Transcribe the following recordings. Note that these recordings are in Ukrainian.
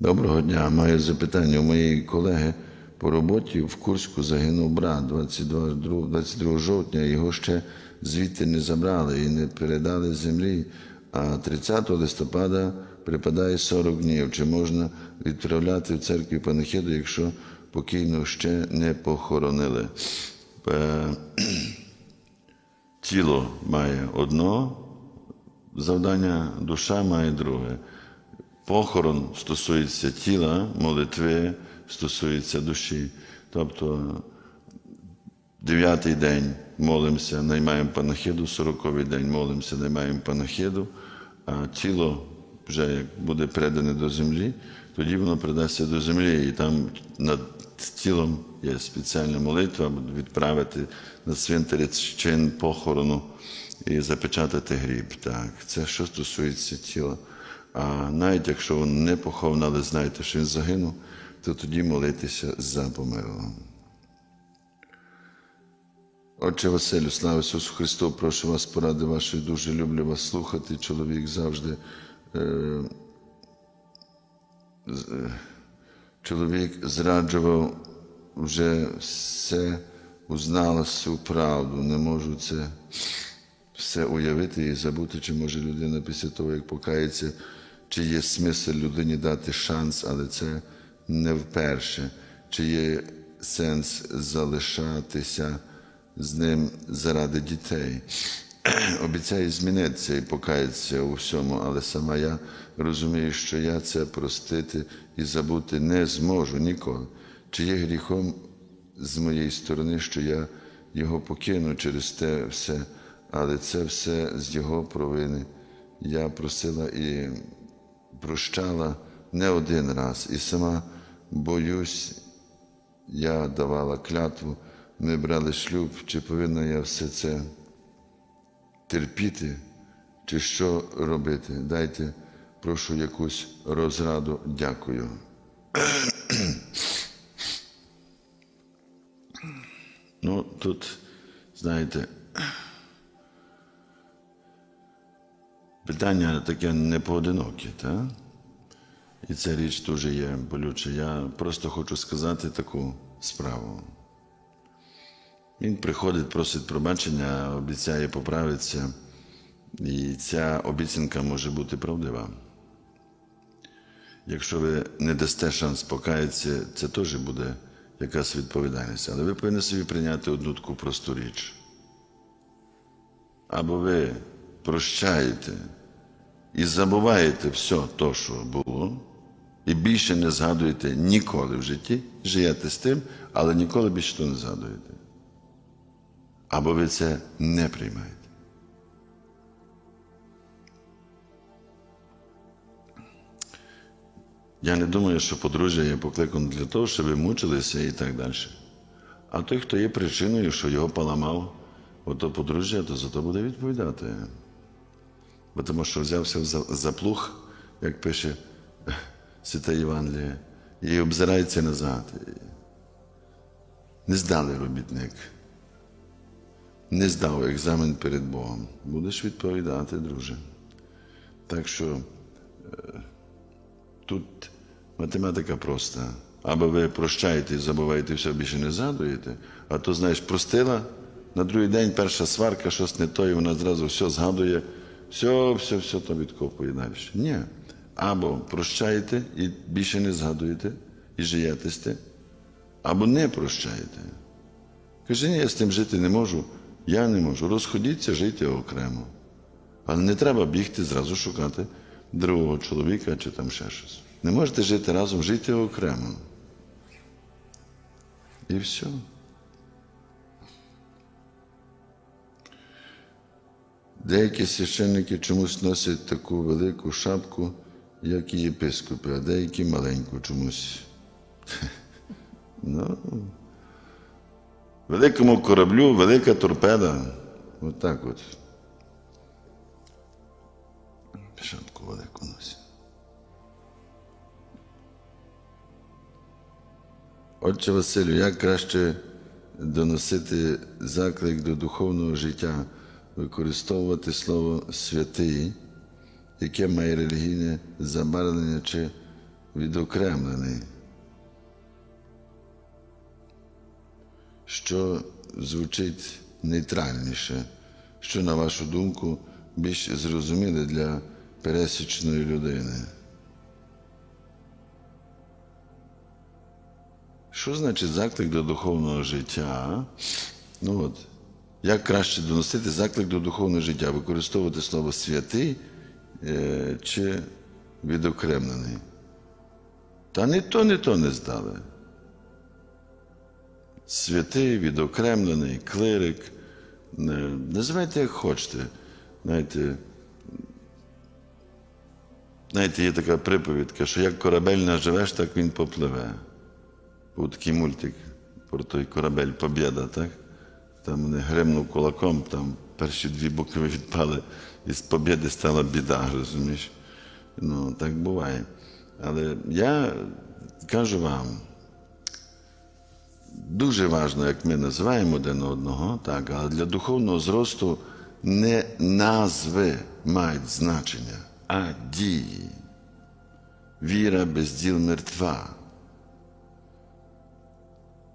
Доброго дня. Маю запитання у моєї колеги по роботі в Курську загинув брат 22, 22 жовтня. Його ще звідти не забрали і не передали землі. А 30 листопада припадає 40 днів. Чи можна відправляти в церкві панахиду, якщо покійного ще не похоронили? Е, Тіло має одно завдання, душа має друге. Похорон стосується тіла, молитви стосується душі. Тобто дев'ятий день молимося, наймаємо панахиду, сороковий день молимося, наймаємо панахиду, а тіло вже як буде передане до землі, тоді воно придасться до землі, і там над тілом є спеціальна молитва, відправити на цвинтарі чин похорону і запечатати гріб. Так, це що стосується тіла. А навіть якщо він не похований, але знаєте, що він загинув, то тоді молитися за померлого. Отче Василю, слава Ісусу Христу, прошу вас поради вашої дуже люблю вас слухати. Чоловік завжди. Е, е, чоловік зраджував вже все, узнала всю правду. Не можу це все уявити і забути, чи може людина після того, як покається, чи є смисл людині дати шанс, але це не вперше, чи є сенс залишатися з ним заради дітей. Обіцяє змінитися і покаятися у всьому, але сама я розумію, що я це простити і забути не зможу ніколи. Чи є гріхом з моєї сторони, що я його покину через те все, але це все з його провини. Я просила і прощала не один раз, і сама боюсь, я давала клятву, ми брали шлюб, чи повинна я все це терпіти, чи що робити? Дайте, прошу якусь розраду. Дякую. Ну, тут, знаєте, питання таке не поодиноке, так? І ця річ дуже є болюча. Я просто хочу сказати таку справу. Він приходить, просить пробачення, обіцяє поправитися, і ця обіцянка може бути правдива. Якщо ви не дасте шанс покаятися, це теж буде якась відповідальність. Але ви повинні собі прийняти одну таку просту річ. Або ви прощаєте і забуваєте все те, що було, і більше не згадуєте ніколи в житті, живете з тим, але ніколи більше то не згадуєте. Або ви це не приймаєте. Я не думаю, що подружжя є покликано для того, щоб ви мучилися і так далі. А той, хто є причиною, що його поламав, ото подружжя, то за то буде відповідати. Бо тому що взявся за, за плуг, як пише Свята Євангелія, і обзирається назад. Не здали робітник. Не здав екзамен перед Богом. Будеш відповідати, друже. Так що е, тут математика проста. Або ви прощаєте і забуваєте, все більше не згадуєте, а то, знаєш, простила, на другий день перша сварка, щось не то, і вона зразу все згадує, все, все, все то відкопує далі. Ні. Або прощаєте і більше не згадуєте, і живете з або не прощаєте. Каже, ні, я з тим жити не можу, я не можу. Розходіться, жийте окремо. Але не треба бігти зразу шукати другого чоловіка чи там ще щось. Не можете жити разом, жийте окремо. І все. Деякі священники чомусь носять таку велику шапку, як і єпископи, а деякі маленьку чомусь. Ну, великому кораблю велика торпеда. Отак от. Шапку велику носить. Отче Василю, як краще доносити заклик до духовного життя, використовувати слово святий, яке має релігійне забарвлення чи відокремлений. Що звучить нейтральніше, що, на вашу думку, більш зрозуміле для пересічної людини. Що значить заклик до духовного життя? Ну от, як краще доносити заклик до духовного життя? Використовувати слово святий е, чи відокремлений? Та ні то, ні то не здали. Святий, відокремлений, клирик. Називайте як хочете. Знаєте, знаєте, є така приповідка, що як корабель наживеш, так він попливе. Був такий мультик про той корабель Побєда, так? Там вони гримнув кулаком, там перші дві букви відпали, і з побєди стала біда, розумієш? Ну, так буває. Але я кажу вам, дуже важливо, як ми називаємо один одного, так, але для духовного зросту не назви мають значення, а дії. Віра без діл мертва.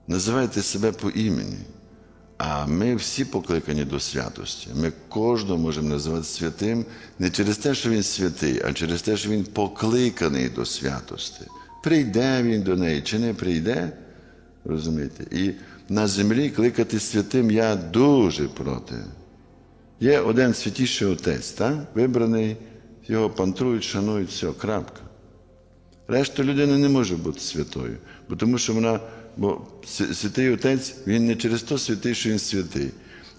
Називайте себе по імені. А ми всі покликані до святості. Ми кожного можемо називати святим не через те, що він святий, а через те, що він покликаний до святості. Прийде він до неї чи не прийде, розумієте? І на землі кликати святим я дуже проти. Є один святіший отець, так? вибраний, його пантрують, шанують, все, крапка. Решта людини не може бути святою, бо тому що вона, бо святий отець, він не через то святий, що він святий,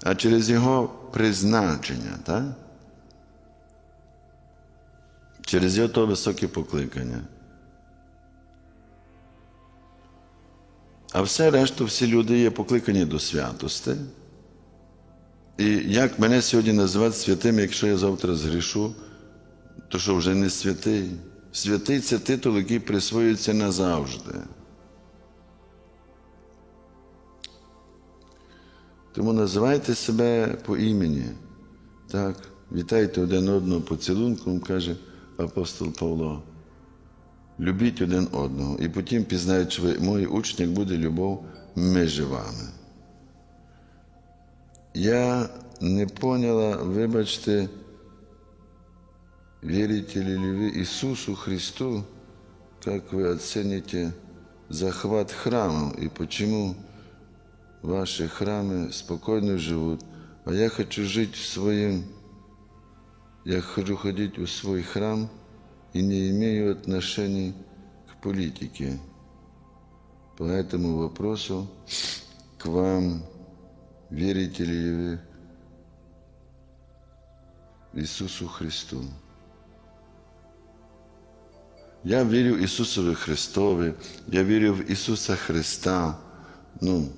а через його призначення, так? через його то високе покликання. А все решту, всі люди є покликані до святости. І як мене сьогодні називати святим, якщо я завтра згрішу, то що вже не святий. Святий це титул, який присвоюється назавжди. Тому називайте себе по імені. Так, вітайте один одного поцілунком, каже апостол Павло. Любіть один одного, і потім пізнають, що ви мої учні, як буде любов між вами. Я не поняла, вибачте, верите ли вы Иисусу Христу, как вы оцените захват храмов и почему ваши храмы спокойно живут, а я хочу жить в своем, я хочу ходить в свой храм и не имею отношений к политике. По этому вопросу к вам верите ли вы Ісусу Христу? Я вірю в Ісусові Христові, я вірю в Ісуса Христа. Ну,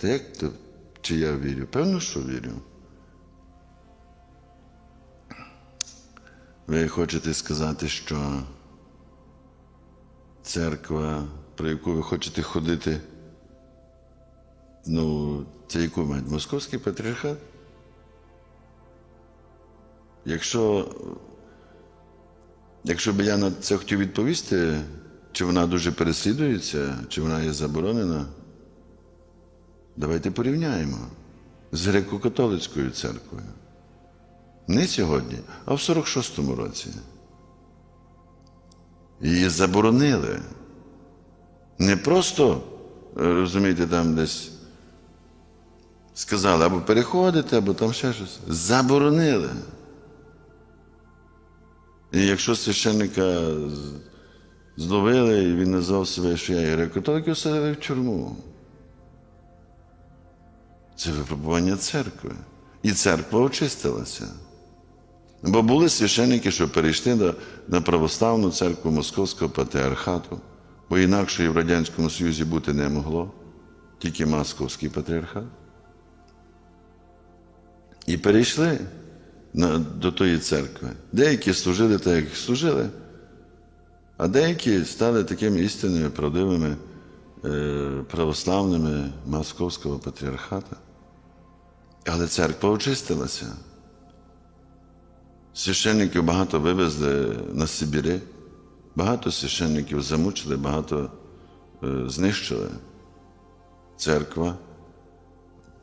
та як то, чи я вірю? Певно, що вірю. Ви хочете сказати, що церква, про яку ви хочете ходити, ну, це яку мають? Московський патріархат? Якщо Якщо б я на це хотів відповісти, чи вона дуже переслідується, чи вона є заборонена, давайте порівняємо з греко-католицькою церквою. Не сьогодні, а в 46-му році. Її заборонили. Не просто, е, розумієте, там десь сказали, або переходите, або там ще щось. Заборонили. І якщо священника зловили, і він назвав себе, що я греко-католик, садили в тюрму. Це випробування церкви. І церква очистилася. Бо були священники, що перейшли на, на православну церкву Московського патріархату, бо інакше і в Радянському Союзі бути не могло, тільки Московський патріархат. І перейшли на, до тої церкви. Деякі служили так, як служили, а деякі стали такими істинними, правдивими е, православними Московського патріархата. Але церква очистилася. Священників багато вивезли на Сибіри, Багато священників замучили, багато е, знищили. Церква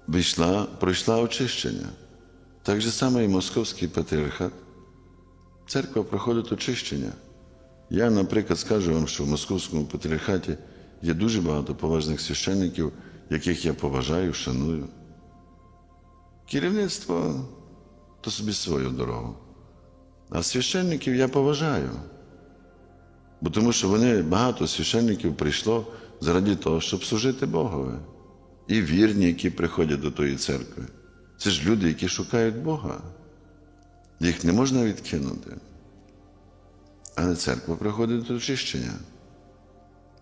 вийшла, пройшла очищення. Так же само і Московський патріархат. Церква проходить очищення. Я, наприклад, скажу вам, що в Московському патріархаті є дуже багато поважних священників, яких я поважаю, шаную. Керівництво то собі свою дорогу. А священників я поважаю. Бо тому що вони багато священників прийшло заради того, щоб служити Богові. І вірні, які приходять до тої церкви. Це ж люди, які шукають Бога. Їх не можна відкинути. Але церква приходить до очищення.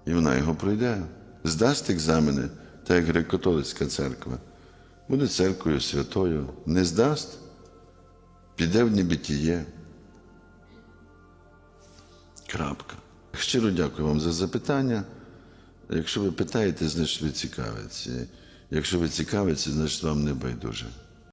І вона його пройде. Здасть екзамени, так як греко-католицька церква. Буде церквою святою. Не здасть, піде в небітіє. Крапка. Щиро дякую вам за запитання. Якщо ви питаєте, значить ви цікавиться. Якщо ви цікавиться, значить вам не байдуже.